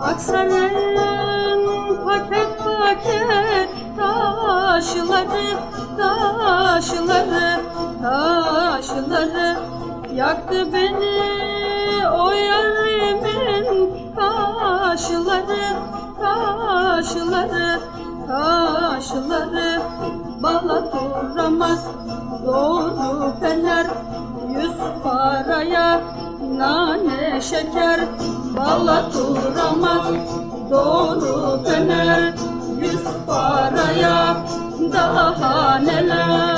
Aksaray'ın paket paket taşları taşları taşları yaktı beni o yarimin kaşları kaşları kaşları. Bala duramaz doğru fener yüz paraya nane şeker. Bala duramaz doğru fener yüz paraya daha neler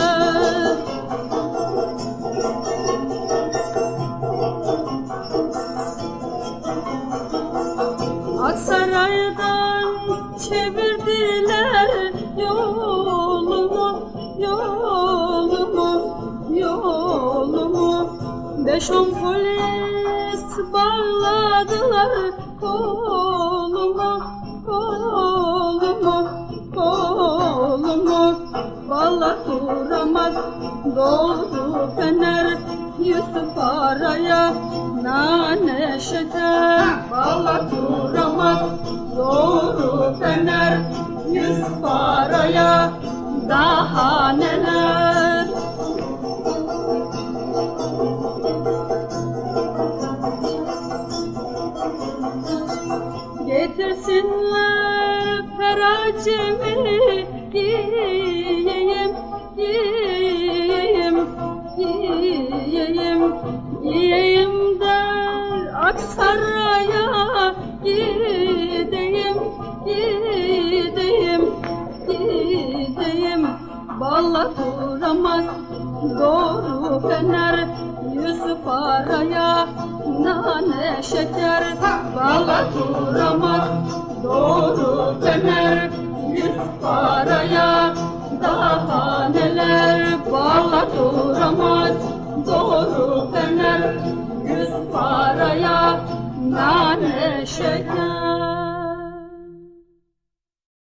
Aksaray'dan çevirdiler yolumu, yolumu, yolumu. Beş on polis bağladılar kolumu, kolumu, kolumu. Valla duramaz doğru fener Yusuf araya nane şeker Valla Yusuf araya daha neler? Getirsinler feracemi yiyeyim, yiyeyim, yiyeyim, yiyeyim de Aksaray'a gideyim, gideyim, Balla duramaz doğru fener Yusuf araya nane şeker. Balla duramaz doğru fener Yusuf araya daha neler. Balla duramaz doğru fener Yusuf araya nane şeker